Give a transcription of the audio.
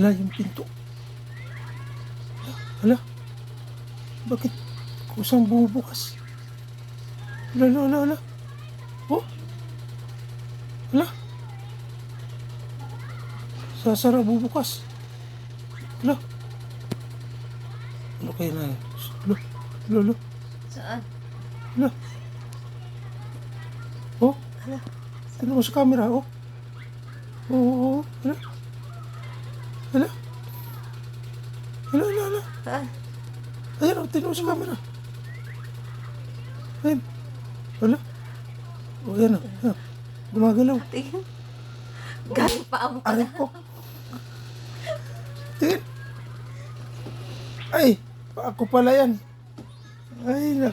Hala, yung pinto. Hala. Bakit kusang bumubukas? Hala, hala, hala, hala. Oh. Hala. Sasara bubukas. Hala. Ano kaya na? Hala, hala, hala. Saan? Hala. Oh, Hala. tingnan mo sa camera, oh. Oo, oh, oh, hala. Hala. Hala, hala, hala. Saan? Ayan, oh, mo sa camera. Ayan. Hala. Oh, ayan, oh. Ayan. Gumagalaw. Tingin. Galing pa amo Aray ko. Tingin. Ay, pa ako pala yan. Ay, na.